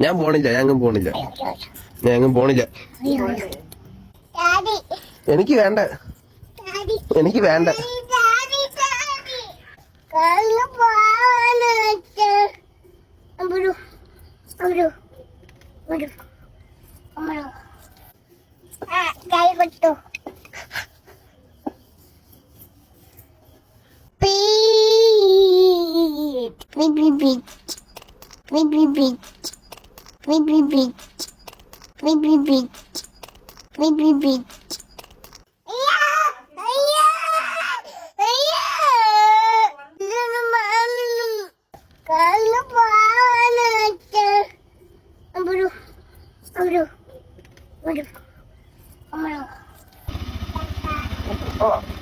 ഞാൻ പോണില്ല ഞങ്ങും പോണില്ല. ഞങ്ങും പോണില്ല. എനിക്ക് വേണ്ട. എനിക്ക് വേണ്ട. കൈ കൊട്ടു Big big big. Big big big. Big big big. Big big big. Big big big. Oh.